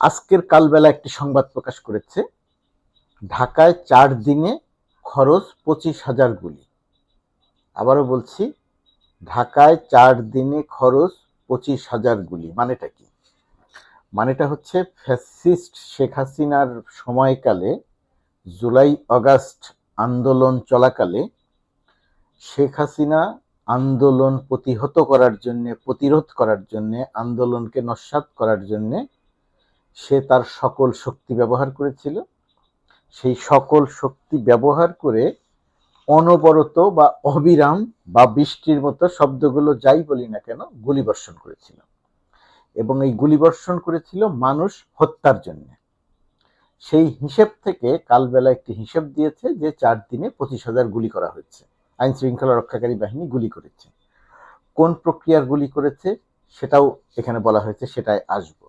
আজকের কালবেলা একটি সংবাদ প্রকাশ করেছে। ঢাকায় চার দিনে খরচ পঁচিশ হাজার গুলি। আবারও বলছি, ঢাকায় চার দিনে খরচ পঁচিশ হাজার গুলি। মানেটা কি? মানেটা হচ্ছে ফ্যাসিস্ট শেখ হাসিনার সময়কালে, জুলাই অগাস্ট আন্দোলন চলাকালে শেখ হাসিনা আন্দোলন প্রতিহত করার জন্যে, প্রতিরোধ করার জন্যে, আন্দোলনকে নস্যাৎ করার জন্যে সে তার সকল শক্তি ব্যবহার করেছিল। সেই সকল শক্তি ব্যবহার করে অনবরত বা অবিরাম বা বৃষ্টির মতো শব্দগুলো যাই বলি না কেন, গুলিবর্ষণ করেছিল। এবং এই গুলিবর্ষণ করেছিল মানুষ হত্যার জন্য। সেই হিসেব থেকে কালবেলা একটি হিসেব দিয়েছে যে চার দিনে পঁচিশ হাজার গুলি করা হয়েছে। আইন শৃঙ্খলা রক্ষাকারী বাহিনী গুলি করেছে। কোন প্রক্রিয়ার গুলি করেছে সেটাও এখানে বলা হয়েছে, সেটাই আসব।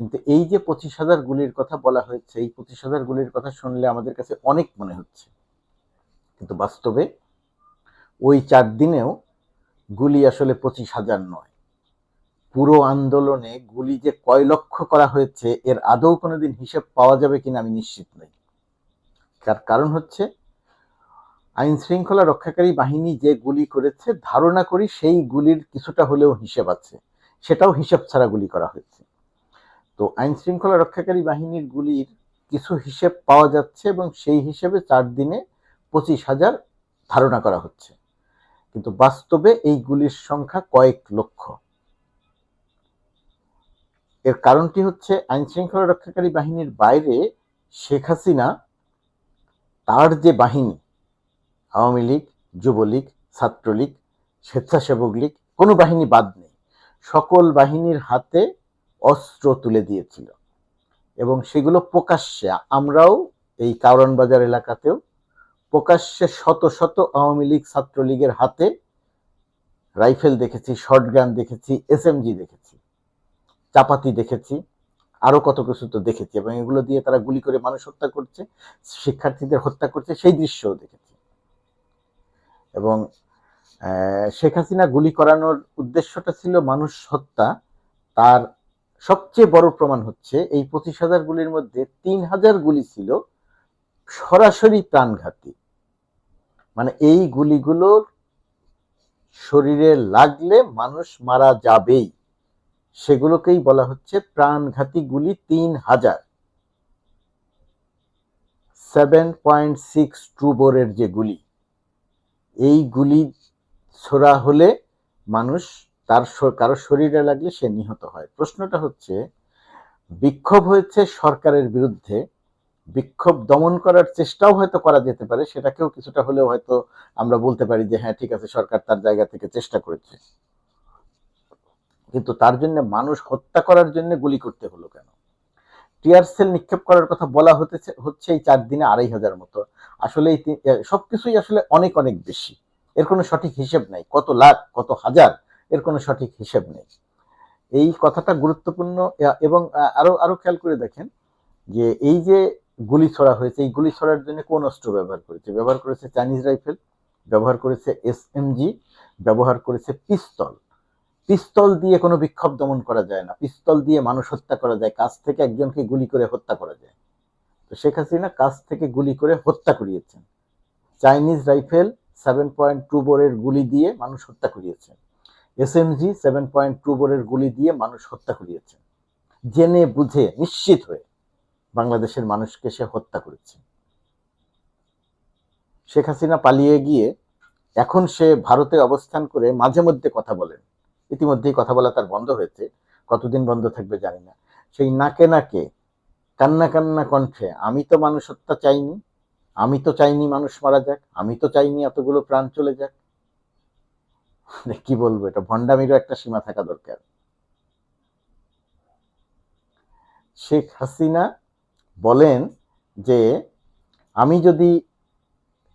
কিন্তু এই যে পঁচিশ হাজার গুলির কথা বলা হয়েছে, এই পঁচিশ হাজার গুলির কথা শুনলে আমাদের কাছে অনেক মনে হচ্ছে। কিন্তু বাস্তবে ওই চার দিনেও গুলি আসলে পঁচিশ হাজার নয়। পুরো আন্দোলনে গুলি যে কয় লক্ষ করা হয়েছে, এর আদৌ কোনোদিন হিসেব পাওয়া যাবে কিনা আমি নিশ্চিত নই। তার কারণ হচ্ছে আইন শৃঙ্খলা রক্ষাকারী বাহিনী যে গুলি করেছে, ধারণা করি সেই গুলির কিছুটা হলেও হিসেব আছে। সেটাও হিসেব ছাড়া গুলি করা হয়েছে। তো আইন শৃঙ্খলা রক্ষাকারী বাহিনীর গুলির কিছু হিসেব পাওয়া যাচ্ছে এবং সেই হিসেবে চার দিনে পঁচিশ হাজার ধারণা করা হচ্ছে। কিন্তু বাস্তবে এই গুলির সংখ্যা কয়েক লক্ষ। এর কারণটি হচ্ছে আইন শৃঙ্খলা রক্ষাকারী বাহিনীর বাইরে শেখ হাসিনা, তার যে বাহিনী, আওয়ামী লীগ, যুবলীগ, ছাত্রলীগ, স্বেচ্ছাসেবক লীগ, কোনো বাহিনী বাদ নেই। সকল বাহিনীর হাতে অস্ত্র তুলে দিয়েছিল। এবং সেগুলো প্রকাশ্যে, আমরাও এই কারণ বাজার এলাকাতেও প্রকাশ্যে শত শত আওয়ামী লীগ ছাত্রলীগের হাতে রাইফেল দেখেছি শর্টগান দেখেছি, এসএমজি দেখেছি, চাপাতি দেখেছি, আরও কত কিছু তো দেখেছি এবং এগুলো দিয়ে তারা গুলি করে মানুষ হত্যা করছে, শিক্ষার্থীদের হত্যা করছে, সেই দৃশ্যও দেখেছি। এবং শেখ হাসিনা গুলি করানোর উদ্দেশ্যটা ছিল মানুষ হত্যা, তার সবচেয়ে বড় প্রমাণ হচ্ছে এই পঁচিশ হাজার গুলির মধ্যে তিন হাজার গুলি ছিল সরাসরি প্রাণঘাতী। মানে এই গুলিগুলোর শরীরে লাগলে মানুষ মারা যাবেই। সেগুলোকেই বলা হচ্ছে প্রাণঘাতী গুলি তিন হাজার। সেভেন পয়েন্ট সিক্স ট্রু বোরের যে গুলি, এই গুলি ছোড়া হলে মানুষ তার কারও শরীরে লাগলে সে নিহত হয়। প্রশ্নটা হচ্ছে, বিক্ষোভ হয়েছে সরকারের বিরুদ্ধে, বিক্ষোভ দমন করার চেষ্টাও হয়তো করা যেতে পারে, সেটাকেও কিছুটা হলেও হয়তো আমরা বলতে পারি যে হ্যাঁ ঠিক আছে, সরকার তার জায়গা থেকে চেষ্টা করেছে। কিন্তু তার জন্য মানুষ হত্যা করার জন্য গুলি করতে হলো কেন? টিয়ার সেল নিক্ষেপ করার কথা বলা হতেছে, হচ্ছে এই চার দিনে আড়াই হাজার মতো। আসলে এই সবকিছুই আসলে অনেক অনেক বেশি। এর কোনো সঠিক হিসেব নেই। কত লাখ, কত হাজার এর কোনো সঠিক হিসেব নেই। এই কথাটা গুরুত্বপূর্ণ এবং আরও আরও খেয়াল করে দেখেন যে এই যে গুলি ছড়া হয়েছে, এই গুলি ছড়ার জন্য কোন অস্ত্র ব্যবহার করেছে? ব্যবহার করেছে চাইনিজ রাইফেল, ব্যবহার করেছে এস ব্যবহার করেছে পিস্তল। পিস্তল দিয়ে কোনো বিক্ষোভ দমন করা যায় না। পিস্তল দিয়ে মানুষ হত্যা করা যায়, কাছ থেকে একজনকে গুলি করে হত্যা করা যায়। তো শেখ হাসিনা কাছ থেকে গুলি করে হত্যা করিয়েছেন। Chinese rifle seven point two বোরের গুলি দিয়ে মানুষ হত্যা করিয়েছেন। এসএমজি সেভেন পয়েন্ট টু বোরের গুলি দিয়ে মানুষ হত্যা করিয়েছে। জেনে বুঝে নিশ্চিত হয়ে বাংলাদেশের মানুষকে সে হত্যা করেছে। শেখ হাসিনা পালিয়ে গিয়ে এখন সে ভারতে অবস্থান করে মাঝে মধ্যে কথা বলেন। ইতিমধ্যেই কথা বলা তার বন্ধ হয়েছে। কতদিন বন্ধ থাকবে জানি না। সেই নাকে নাকে, কান্না কান্না কণ্ঠে, আমি তো মানুষ হত্যা চাইনি। আমি তো চাইনি মানুষ মারা যাক। আমি তো চাইনি এতগুলো প্রাণ চলে যাক। কি বলব, এটা ভণ্ডামিরও একটা সীমা থাকা দরকার। শেখ হাসিনা বলেন যে, আমি যদি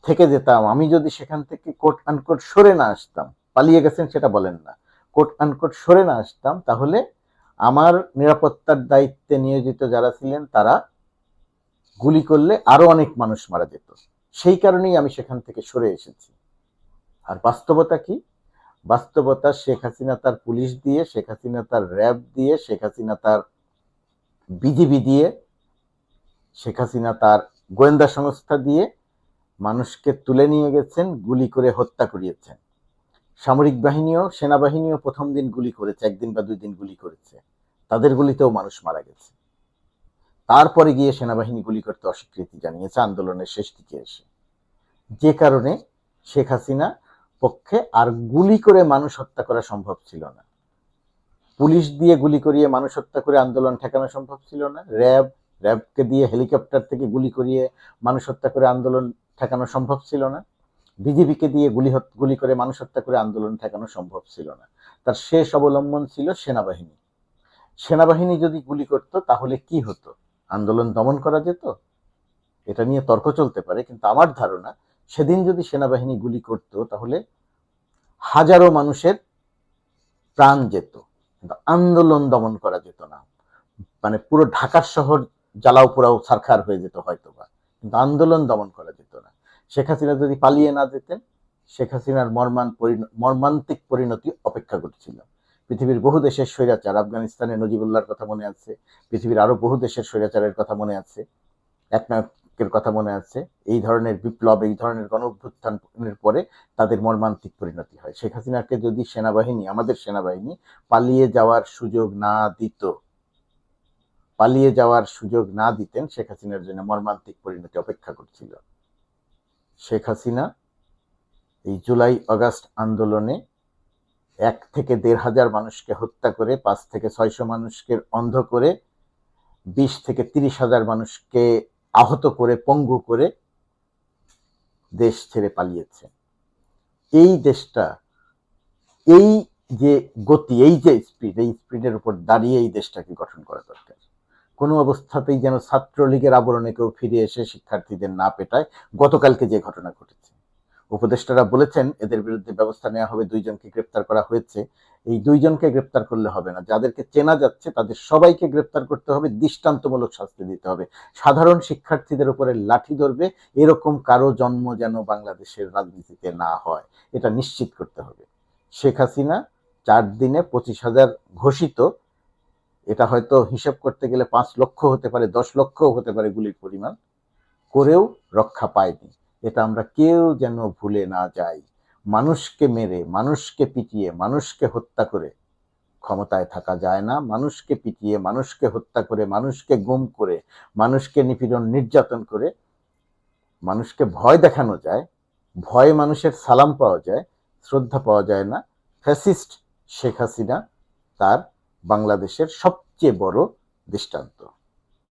থেকে যেতাম, আমি যদি সেখান থেকে কোট আনকোট সরে না আসতাম, পালিয়ে গেছেন সেটা বলেন না কোট আনকোট সরে না আসতাম, তাহলে আমার নিরাপত্তার দায়িত্বে নিয়োজিত যারা ছিলেন, তারা গুলি করলে আরও অনেক মানুষ মারা যেত। সেই কারণেই আমি সেখান থেকে সরে এসেছি। আর বাস্তবতা কি? বাস্তবতা শেখ হাসিনা তার পুলিশ দিয়ে, শেখ হাসিনা তার র্যাব দিয়ে, শেখ হাসিনা তার বিজিবি দিয়ে, শেখ হাসিনা তার গোয়েন্দা সংস্থা দিয়ে মানুষকে তুলে নিয়ে গেছেন, গুলি করে হত্যা করিয়েছেন। সামরিক বাহিনীও, সেনাবাহিনীও প্রথম দিন গুলি করেছে, একদিন বা দুই দিন গুলি করেছে। তাদের গুলিতেও মানুষ মারা গেছে। তারপরে গিয়ে সেনাবাহিনী গুলি করতে অস্বীকৃতি জানিয়েছে, আন্দোলনের শেষ দিকে এসে। যে কারণে শেখ হাসিনা পক্ষে আর গুলি করে মানুষ হত্যা করা সম্ভব ছিল না। পুলিশ দিয়ে গুলি করিয়ে মানুষ হত্যা করে আন্দোলন ঠেকানো সম্ভব ছিল না। র্যাব, র্যাবকে দিয়ে হেলিকপ্টার থেকে গুলি করিয়ে মানুষ হত্যা করে আন্দোলন ঠেকানো সম্ভব ছিল না। বিজেপিকে দিয়ে গুলি গুলি করে মানুষ হত্যা করে আন্দোলন ঠেকানো সম্ভব ছিল না। তার শেষ অবলম্বন ছিল সেনাবাহিনী। সেনাবাহিনী যদি গুলি করতো, তাহলে কি হতো? আন্দোলন দমন করা যেত? এটা নিয়ে তর্ক চলতে পারে, কিন্তু আমার ধারণা সেদিন যদি সেনাবাহিনী গুলি করতো, তাহলে হাজারো মানুষের প্রাণ যেত। কিন্তু আন্দোলন দমন করা যেত না। মানে পুরো ঢাকার শহর জ্বালাও পোড়াও সারখার হয়ে যেত হয়তোবা। কিন্তু আন্দোলন দমন করা যেত না। শেখ হাসিনা যদি পালিয়ে না যেতেন, শেখ হাসিনার মর্মান মর্মান্তিক পরিণতি অপেক্ষা করছিল। পৃথিবীর বহু দেশের স্বৈরাচার আফগানিস্তানে নজিবুল্লাহর কথা মনে আছে। পৃথিবীর আরও বহু দেশের স্বৈরাচারের কথা মনে আছে। একনায়কের কথা মনে আছে, এই ধরনের বিপ্লব, এই ধরনের গণ অভ্যুত্থানের পরে তাদের মর্মান্তিক পরিণতি হয়। শেখ হাসিনাকে যদি সেনাবাহিনী, আমাদের সেনাবাহিনী পালিয়ে যাওয়ার সুযোগ না দিত, পালিয়ে যাওয়ার সুযোগ না দিতেন, শেখ হাসিনার জন্য মর্মান্তিক পরিণতি অপেক্ষা করছিল। শেখ হাসিনা এই জুলাই অগাস্ট আন্দোলনে এক থেকে দেড় হাজার মানুষকে হত্যা করে, পাঁচ থেকে ছয়শো মানুষকে অন্ধ করে, বিশ থেকে তিরিশ হাজার মানুষকে আহত করে, পঙ্গু করে দেশ ছেড়ে পালিয়েছে। এই দেশটা, এই যে গতি, এই যে স্পিড এই স্পিডের উপর দাঁড়িয়ে এই দেশটাকে গঠন করা দরকার। কোনো অবস্থাতেই যেন ছাত্রলীগের আবরণে কেউ ফিরে এসে শিক্ষার্থীদের না পেটায়, গতকালকে যে ঘটনা ঘটেছে। উপদেষ্টারা বলেছেন, এদের বিরুদ্ধে ব্যবস্থা নেওয়া হবে, দুইজনকে গ্রেপ্তার করা হয়েছে। এই দুইজনকে গ্রেপ্তার করলে হবে না। যাদেরকে চেনা যাচ্ছে, তাদের সবাইকে গ্রেপ্তার করতে হবে, দৃষ্টান্তমূলক শাস্তি দিতে হবে। সাধারণ শিক্ষার্থীদের উপরে লাঠি ধরবে, এরকম কারও জন্ম যেন বাংলাদেশের রাজনীতিতে না হয়, এটা নিশ্চিত করতে হবে। শেখ হাসিনা চার দিনে পঁচিশ হাজার ঘোষিত, এটা হয়তো হিসাব করতে গেলে পাঁচ লক্ষ হতে পারে, দশ লক্ষও হতে পারে গুলির পরিমাণ, করেও রক্ষা পায়নি। এটা আমরা কেউ যেন ভুলে না যাই। মানুষকে মেরে, মানুষকে পিটিয়ে, মানুষকে হত্যা করে। ক্ষমতায় থাকা যায় না, মানুষকে পিটিয়ে, মানুষকে হত্যা করে, মানুষকে গুম করে, মানুষকে নিপীড়ন, নির্যাতন করে। মানুষকে ভয় দেখানো যায়, ভয়ে মানুষের সালাম পাওয়া যায়, শ্রদ্ধা পাওয়া যায় না। ফ্যাসিস্ট শেখ হাসিনা তার বাংলাদেশের সবচেয়ে বড় দৃষ্টান্ত।